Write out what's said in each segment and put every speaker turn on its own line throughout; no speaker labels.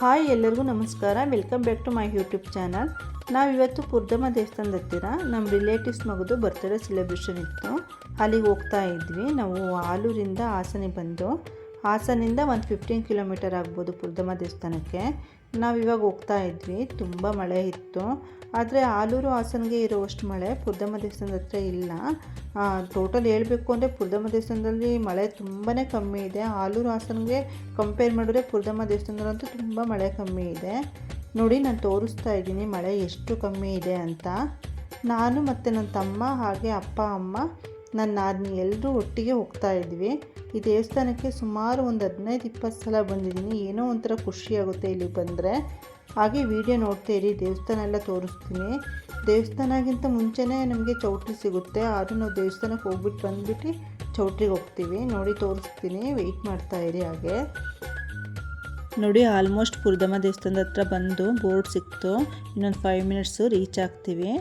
Hi ಎಲ್ಲರಿಗೂ ನಮಸ್ಕಾರ. Welcome back to my YouTube channel ನಾವಿವತ್ತು ಪುರ್ದಮ್ಮ ದೇವಸ್ಥಾನದ ಹತ್ತಿರ ನಮ್ಮ ರಿಲೇಟಿವ್ಸ್ ಮಗದು ಬರ್ತಡೇ ಸೆಲೆಬ್ರೇಷನ್ ಇತ್ತು. ಅಲ್ಲಿಗೆ ಹೋಗ್ತಾ ಇದ್ವಿ. ನಾವು ಆಲೂರಿಂದ ಹಾಸನಿಗೆ ಬಂದು ಹಾಸನಿಂದ ಒಂದು ಫಿಫ್ಟೀನ್ ಕಿಲೋಮೀಟರ್ ಆಗ್ಬೋದು ಪುರ್ದಮ್ಮ ದೇವಸ್ಥಾನಕ್ಕೆ. ನಾವು ಇವಾಗ ಹೋಗ್ತಾ ಇದ್ವಿ, ತುಂಬ ಮಳೆ ಇತ್ತು. ಆದರೆ ಆಲೂರು ಹಾಸನಿಗೆ ಇರುವಷ್ಟು ಮಳೆ ಪುರ್ದಮ್ಮ ದೇವಸ್ಥಾನದ ಹತ್ರ ಇಲ್ಲ. ಟೋಟಲ್ ಹೇಳಬೇಕು ಅಂದರೆ ಪುರ್ದಮ್ಮ ದೇವಸ್ಥಾನದಲ್ಲಿ ಮಳೆ ತುಂಬಾ ಕಮ್ಮಿ ಇದೆ. ಆಲೂರು ಹಾಸನಿಗೆ ಕಂಪೇರ್ ಮಾಡಿದ್ರೆ ಪುರ್ದಮ್ಮ ದೇವಸ್ಥಾನದಲ್ಲಂತೂ ತುಂಬ ಮಳೆ ಕಮ್ಮಿ ಇದೆ. ನೋಡಿ, ನಾನು ತೋರಿಸ್ತಾ ಇದ್ದೀನಿ ಮಳೆ ಎಷ್ಟು ಕಮ್ಮಿ ಇದೆ ಅಂತ. ನಾನು ಮತ್ತು ನನ್ನ ತಮ್ಮ ಹಾಗೆ ಅಪ್ಪ, ಅಮ್ಮ ನನ್ನ ನಾದಿನಿ ಎಲ್ಲರೂ ಒಟ್ಟಿಗೆ ಹೋಗ್ತಾ ಇದ್ವಿ. ಈ ದೇವಸ್ಥಾನಕ್ಕೆ ಸುಮಾರು ಒಂದು ಹದಿನೈದು, ಇಪ್ಪತ್ತು ಸಲ ಬಂದಿದ್ದೀನಿ. ಏನೋ ಒಂಥರ ಖುಷಿಯಾಗುತ್ತೆ ಇಲ್ಲಿ ಬಂದರೆ. ಹಾಗೆ ವಿಡಿಯೋ ನೋಡ್ತಾ ಇರಿ, ದೇವಸ್ಥಾನ ಎಲ್ಲ ತೋರಿಸ್ತೀನಿ. ದೇವಸ್ಥಾನಗಿಂತ ಮುಂಚೆನೇ ನಮಗೆ ಚೌಟ್ರಿ ಸಿಗುತ್ತೆ. ಆದರೂ ನಾವು ದೇವಸ್ಥಾನಕ್ಕೆ ಹೋಗ್ಬಿಟ್ಟು ಬಂದುಬಿಟ್ಟು ಚೌಟ್ರಿಗೆ ಹೋಗ್ತೀವಿ. ನೋಡಿ ತೋರಿಸ್ತೀನಿ. ವೆಯ್ಟ್ ಮಾಡ್ತಾ ಇರಿ ಹಾಗೆ. ನೋಡಿ, ಆಲ್ಮೋಸ್ಟ್ ಪುರ್ದಮ್ಮ ದೇವಸ್ಥಾನದ ಹತ್ರ ಬಂದು ಬೋರ್ಡ್ ಸಿಕ್ತು. ಇನ್ನೊಂದು ಫೈವ್ ಮಿನಿಟ್ಸು ರೀಚ್ ಆಗ್ತೀವಿ.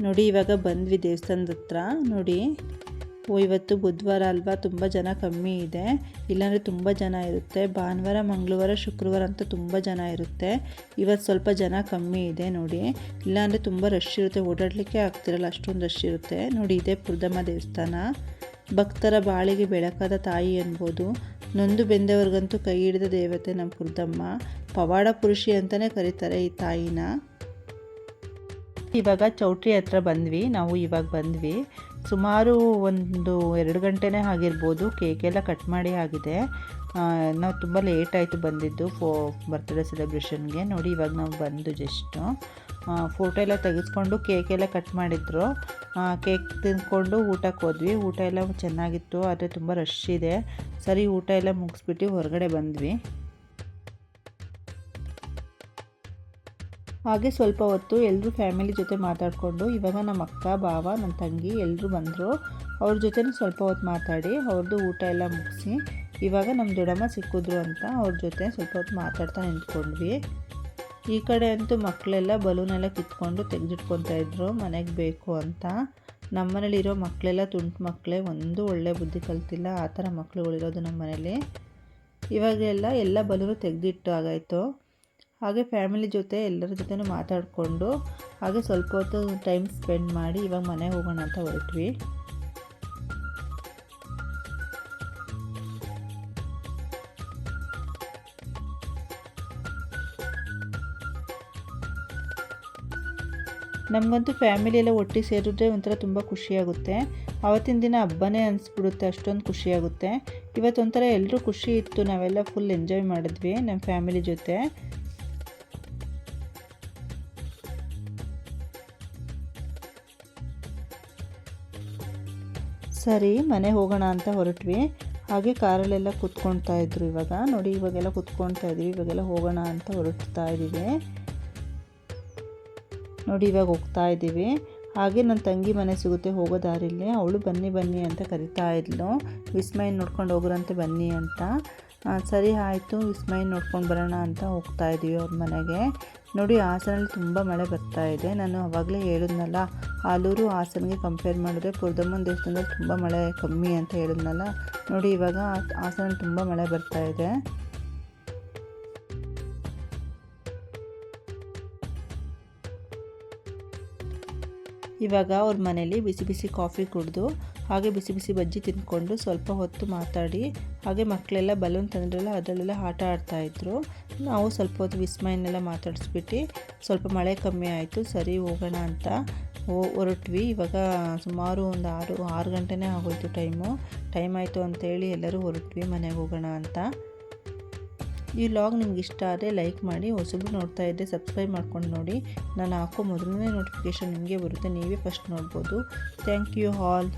ನೋಡಿ, ಇವಾಗ ಬಂದ್ವಿ ದೇವಸ್ಥಾನದ ಹತ್ರ. ನೋಡಿ, ಓ, ಇವತ್ತು ಬುಧವಾರ ಅಲ್ವಾ? ತುಂಬ ಜನ ಕಮ್ಮಿ ಇದೆ. ಇಲ್ಲಾಂದರೆ ತುಂಬ ಜನ ಇರುತ್ತೆ. ಭಾನುವಾರ, ಮಂಗಳವಾರ, ಶುಕ್ರವಾರ ಅಂತ ತುಂಬ ಜನ ಇರುತ್ತೆ. ಇವತ್ತು ಸ್ವಲ್ಪ ಜನ ಕಮ್ಮಿ ಇದೆ ನೋಡಿ. ಇಲ್ಲಾಂದರೆ ತುಂಬ ರಶ್ ಇರುತ್ತೆ. ಓಡಾಡಲಿಕ್ಕೆ ಆಗ್ತಿರಲ್ಲ, ಅಷ್ಟೊಂದು ರಶ್ ಇರುತ್ತೆ. ನೋಡಿ, ಇದೇ ಪುರ್ದಮ್ಮ ದೇವಸ್ಥಾನ. ಭಕ್ತರ ಬಾಳಿಗೆ ಬೆಳಕಾದ ತಾಯಿ ಅನ್ಬೋದು. ನೊಂದು ಬೆಂದವ್ರಿಗಂತೂ ಕೈ ಹಿಡಿದ ದೇವತೆ ನಮ್ಮ ಪುರ್ದಮ್ಮ. ಪವಾಡ ಪುರುಷಿ ಅಂತಲೇ ಕರೀತಾರೆ ಈ ತಾಯಿನ. ಇವಾಗ ಚೌಟ್ರಿ ಹತ್ರ ಬಂದ್ವಿ, ನಾವು ಇವಾಗ ಬಂದ್ವಿ. ಸುಮಾರು ಒಂದು ಎರಡು ಗಂಟೆನೇ ಆಗಿರ್ಬೋದು ಕೇಕೆಲ್ಲ ಕಟ್ ಮಾಡಿ ಆಗಿದೆ. ನಾವು ತುಂಬ ಲೇಟ್ ಆಯಿತು ಬಂದಿದ್ದು ಫೋ ಬರ್ತ್ಡೇ ಸೆಲೆಬ್ರೇಷನ್ಗೆ ನೋಡಿ, ಇವಾಗ ನಾವು ಬಂದು ಜಸ್ಟು ಫೋಟೋ ಎಲ್ಲ ತೆಗೆಸ್ಕೊಂಡು ಕೇಕೆಲ್ಲ ಕಟ್ ಮಾಡಿದ್ರು. ಕೇಕ್ ತಿಂದ್ಕೊಂಡು ಊಟಕ್ಕೆ ಹೋದ್ವಿ. ಊಟ ಎಲ್ಲ ಚೆನ್ನಾಗಿತ್ತು, ಆದರೆ ತುಂಬ ರಶ್ ಇದೆ. ಸರಿ, ಊಟ ಎಲ್ಲ ಮುಗಿಸ್ಬಿಟ್ಟು ಹೊರಗಡೆ ಬಂದ್ವಿ. ಹಾಗೆ ಸ್ವಲ್ಪ ಹೊತ್ತು ಎಲ್ಲರೂ ಫ್ಯಾಮಿಲಿ ಜೊತೆ ಮಾತಾಡಿಕೊಂಡು ಇವಾಗ ನಮ್ಮ ಅಕ್ಕ ಬಾವ ನನ್ನ ತಂಗಿ ಎಲ್ಲರೂ ಬಂದರು. ಅವ್ರ ಜೊತೆನೂ ಸ್ವಲ್ಪ ಹೊತ್ತು ಮಾತಾಡಿ ಅವ್ರದ್ದು ಊಟ ಎಲ್ಲ ಮುಗಿಸಿ ಇವಾಗ ನಮ್ಮ ದೊಡ್ಡಮ್ಮ ಸಿಕ್ಕಿದ್ರು ಅಂತ ಅವ್ರ ಜೊತೆ ಸ್ವಲ್ಪ ಹೊತ್ತು ಮಾತಾಡ್ತಾ ನಿಂತ್ಕೊಂಡ್ವಿ. ಈ ಕಡೆ ಅಂತೂ ಮಕ್ಕಳೆಲ್ಲ ಬಲೂನೆಲ್ಲ ಕಿತ್ಕೊಂಡು ತೆಗೆದಿಟ್ಕೊತಾ ಇದ್ರು, ಮನೆಗೆ ಬೇಕು ಅಂತ. ನಮ್ಮನೇಲಿರೋ ಮಕ್ಕಳೆಲ್ಲ ತುಂಟು ಮಕ್ಕಳೇ, ಒಂದು ಒಳ್ಳೆ ಬುದ್ಧಿ ಕಲ್ತಿಲ್ಲ, ಆ ಥರ ಮಕ್ಕಳುಗಳಿರೋದು ನಮ್ಮ ಮನೇಲಿ ಇವಾಗೆಲ್ಲ ಎಲ್ಲ ಬಲೂನು ತೆಗೆದಿಟ್ಟು ಆಗಾಯಿತು ಹಾಗೆ ಫ್ಯಾಮಿಲಿ ಜೊತೆ ಎಲ್ಲರ ಜೊತೆನೂ ಮಾತಾಡಿಕೊಂಡು ಹಾಗೆ ಸ್ವಲ್ಪ ಹೊತ್ತು ಟೈಮ್ ಸ್ಪೆಂಡ್ ಮಾಡಿ ಇವಾಗ ಮನೆಗೆ ಹೋಗೋಣ ಅಂತ ಹೊರಟ್ವಿ. ನಮಗಂತೂ ಫ್ಯಾಮಿಲಿ ಎಲ್ಲ ಒಟ್ಟಿಗೆ ಸೇರಿದ್ರೆ ಒಂಥರ ತುಂಬ ಖುಷಿಯಾಗುತ್ತೆ. ಆವತ್ತಿನ ದಿನ ಹಬ್ಬನೇ ಅನಿಸ್ಬಿಡುತ್ತೆ, ಅಷ್ಟೊಂದು ಖುಷಿಯಾಗುತ್ತೆ. ಇವತ್ತೊಂಥರ ಎಲ್ಲರೂ ಖುಷಿ ಇತ್ತು, ನಾವೆಲ್ಲ ಫುಲ್ ಎಂಜಾಯ್ ಮಾಡಿದ್ವಿ ನಮ್ಮ ಫ್ಯಾಮಿಲಿ ಜೊತೆ. ಸರಿ, ಮನೆ ಹೋಗೋಣ ಅಂತ ಹೊರಟ್ವಿ. ಹಾಗೆ ಕಾರಲ್ಲೆಲ್ಲ ಕುತ್ಕೊಳ್ತಾ ಇದ್ರು ಇವಾಗ. ನೋಡಿ, ಇವಾಗೆಲ್ಲ ಕುತ್ಕೊಳ್ತಾ ಇದ್ವಿ. ಇವಾಗೆಲ್ಲ ಹೋಗೋಣ ಅಂತ ಹೊರಡ್ತಾ ಇದ್ದೀವಿ. ನೋಡಿ, ಇವಾಗ ಹೋಗ್ತಾ ಇದ್ದೀವಿ. ಹಾಗೆ ನನ್ನ ತಂಗಿ ಮನೆ ಸಿಗುತ್ತೆ, ಹೋಗೋ ಅವಳು ಬನ್ನಿ ಬನ್ನಿ ಅಂತ ಕರಿತಾ ಇದ್ಲು. ವಿಸ್ಮಯನ್ ನೋಡ್ಕೊಂಡು ಹೋಗ್ರಂತೆ, ಬನ್ನಿ ಅಂತ. ಸರಿ ಆಯಿತು ವಿಸ್ಮಯ ನೋಡ್ಕೊಂಡು ಬರೋಣ ಅಂತ ಹೋಗ್ತಾ ಇದ್ದೀವಿ ಅವ್ರ ಮನೆಗೆ. ನೋಡಿ, ಹಾಸನಲ್ಲಿ ತುಂಬ ಮಳೆ ಬರ್ತಾ ಇದೆ. ನಾನು ಆವಾಗಲೇ ಹೇಳಿದ್ನಲ್ಲ ಆಲೂರು ಹಾಸನಿಗೆ ಕಂಪೇರ್ ಮಾಡಿದ್ರೆ ಪುರ್ದಮ್ಮನ ದೇವಸ್ಥಾನದಲ್ಲಿ ತುಂಬ ಮಳೆ ಕಮ್ಮಿ ಅಂತ ಹೇಳಿದ್ನಲ್ಲ. ನೋಡಿ, ಇವಾಗ ಹಾಸನಲ್ಲಿ ತುಂಬ ಮಳೆ ಬರ್ತಾ ಇದೆ. ಇವಾಗ ಅವ್ರ ಮನೇಲಿ ಬಿಸಿ ಬಿಸಿ ಕಾಫಿ ಕುಡಿದು ಹಾಗೆ ಬಿಸಿ ಬಿಸಿ ಬಜ್ಜಿ ತಿಂದ್ಕೊಂಡು ಸ್ವಲ್ಪ ಹೊತ್ತು ಮಾತಾಡಿ. ಹಾಗೆ ಮಕ್ಕಳೆಲ್ಲ ಬಲೂನ್ ತಂದ್ರಲ್ಲ ಅದರಲ್ಲೆಲ್ಲ ಆಟ ಆಡ್ತಾಯಿದ್ರು ನಾವು ಸ್ವಲ್ಪ ಹೊತ್ತು ವಿಸ್ಮಯನ್ನೆಲ್ಲ ಮಾತಾಡಿಸ್ಬಿಟ್ಟು ಸ್ವಲ್ಪ ಮಳೆ ಕಮ್ಮಿ ಆಯಿತು, ಸರಿ ಹೋಗೋಣ ಅಂತ ಹೊರಟ್ವಿ. ಇವಾಗ ಸುಮಾರು ಒಂದು ಆರು ಆರು ಗಂಟೆನೇ ಆಗೋಯ್ತು ಟೈಮು. ಟೈಮ್ ಆಯಿತು ಅಂತೇಳಿ ಎಲ್ಲರೂ ಹೊರಟ್ವಿ ಮನೆಗೆ ಹೋಗೋಣ ಅಂತ. ಈ ವ್ಲಾಗ್ ನಿಮ್ಗೆ ಇಷ್ಟ ಆದರೆ ಲೈಕ್ ಮಾಡಿ, ಹೊಸಬ್ರು ನೋಡ್ತಾ ಇದ್ದರೆ ಸಬ್ಸ್ಕ್ರೈಬ್ ಮಾಡ್ಕೊಂಡು ನೋಡಿ. ನಾನು ಹಾಕೋ ಮೊದಲನೇ ನೋಟಿಫಿಕೇಷನ್ ನಿಮಗೆ ಬರುತ್ತೆ, ನೀವೇ ಫಸ್ಟ್ ನೋಡ್ಬೋದು. Thank you all